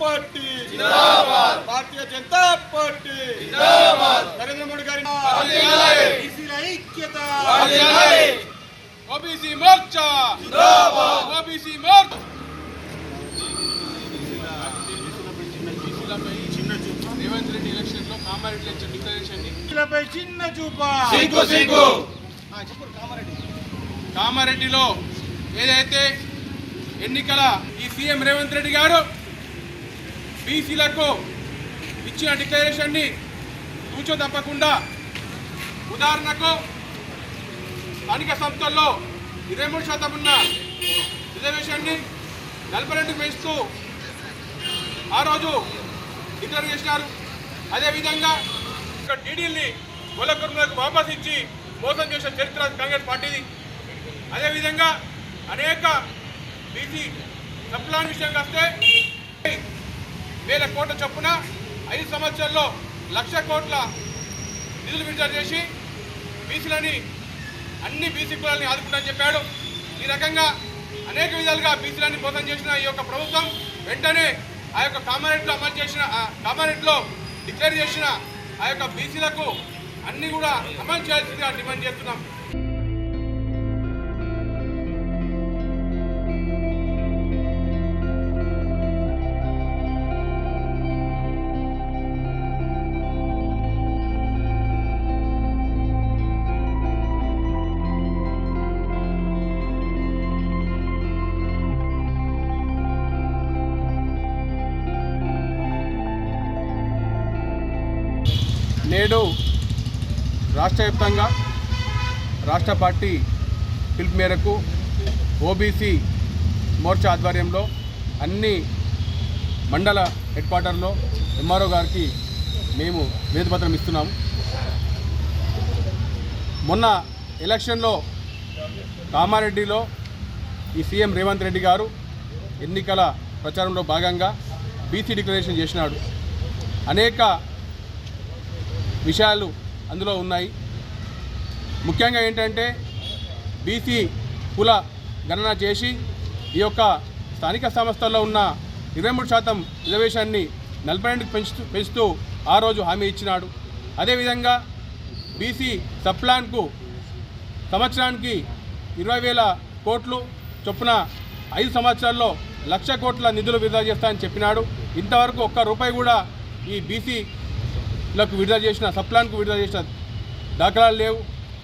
Party. Bharatiya Janata party. Narendra Modi గారి ఐక్యత. OBC Morcha. OBC Morcha. Revanth Reddy ఎలక్షన్లో కామారెడ్డి డిక్లరేషన్ చిన్న చూప. కామారెడ్డిలో ఏదైతే ఎన్నికల ఈ సీఎం రేవంత్ రెడ్డి గారు బీసీలకు ఇచ్చిన డిక్లరేషన్ని కూర్చో తప్పకుండా ఉదాహరణకు స్థానిక సంస్థల్లో ఇరవై మూడు శాతం ఉన్న రిజర్వేషన్ని నలభై రెండు పెంచుతూ ఆ రోజు డిక్లేర్ చేసినారు. అదేవిధంగా ఇక్కడ టీడీల్ని గొల్లకుర్మలకు వాపస్ ఇచ్చి మోసం చేసిన చరిత్ర కాంగ్రెస్ పార్టీది. అదేవిధంగా అనేక బీసీ సప్లాన్ విషయంగా వస్తే వేల కోట్ల చొప్పున ఐదు సంవత్సరాల్లో లక్ష కోట్ల నిధులు విడుదల చేసి బీసీలని అన్ని బీసీ కులాలని ఆదుకుంటామని చెప్పాడు. ఈ రకంగా అనేక విధాలుగా బీసీలని మోసం చేసిన ఈ యొక్క ప్రభుత్వం వెంటనే ఆ యొక్క కామారెడ్లో అమలు చేసిన ఆ డిక్లేర్ చేసిన ఆ యొక్క బీసీలకు అన్నీ కూడా అమలు చేయాల్సిందిగా డిమాండ్ చేస్తున్నాం. నేడు రాష్ట్ర వ్యాప్తంగా రాష్ట్ర పార్టీ పిలుపు మేరకు ఓబీసీ మోర్చా ఆధ్వర్యంలో అన్ని మండల హెడ్ క్వార్టర్లో ఎంఆర్ఓ గారికి మేము వినతిపత్రం ఇస్తున్నాము. మొన్న ఎలక్షన్లో కామారెడ్డిలో ఈ సీఎం రేవంత్ రెడ్డి గారు ఎన్నికల ప్రచారంలో భాగంగా బీసీ డిక్లరేషన్ చేసినాడు. అనేక విషయాలు అందులో ఉన్నాయి. ముఖ్యంగా ఏంటంటే బీసీ కుల గణన చేసి ఈ యొక్క స్థానిక సంస్థల్లో ఉన్న ఇరవై మూడు శాతం రిజర్వేషన్ని నలభై రెండుకు పెంచుతూ పెంచుతూ ఆ రోజు హామీ ఇచ్చినాడు. అదేవిధంగా బీసీ సప్లాన్కు సంవత్సరానికి ఇరవై వేల కోట్లు చొప్పున ఐదు సంవత్సరాల్లో లక్ష కోట్ల నిధులు విడుదల చేస్తానని చెప్పినాడు. ఇంతవరకు ఒక్క రూపాయి కూడా ఈ బీసీ బీసీలకు విడుదల చేసిన సప్లాన్కు విడుదల చేసిన దాఖలాలు లేవు.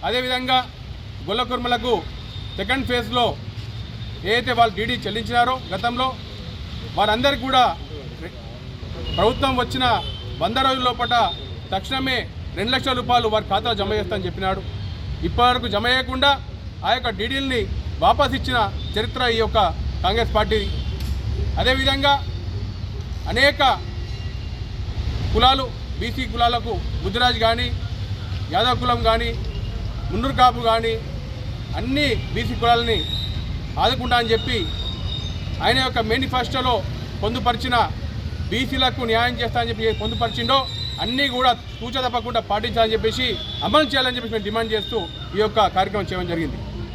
అదేవిధంగా గొల్ల కుర్మలకు సెకండ్ ఫేజ్లో ఏదైతే వాళ్ళు డీడీ చెల్లించినారో గతంలో వారందరికీ కూడా ప్రభుత్వం వచ్చిన వంద రోజుల లోపల తక్షణమే రెండు లక్షల రూపాయలు వారి ఖాతాలో జమ చేస్తామని చెప్పినాడు. ఇప్పటివరకు జమ చేయకుండా ఆ యొక్క డీడీల్ని వాపస్ ఇచ్చిన చరిత్ర ఈ యొక్క కాంగ్రెస్ పార్టీ అదేవిధంగా అనేక కులాలు బీసీ కులాలకు ముద్దురాజు కానీ యాదవ్ కులం కానీ మున్నూరు కాపు కానీ అన్ని బీసీ కులాలని ఆదుకుంటా అని చెప్పి ఆయన యొక్క మేనిఫెస్టోలో పొందుపరిచిన బీసీలకు న్యాయం చేస్తా అని చెప్పి పొందుపరిచిండో అన్నీ కూడా తూచ తప్పకుండా పాటించాలని చెప్పేసి అమలు చేయాలని చెప్పేసి మేము డిమాండ్ చేస్తూ ఈ యొక్క కార్యక్రమం చేయడం జరిగింది.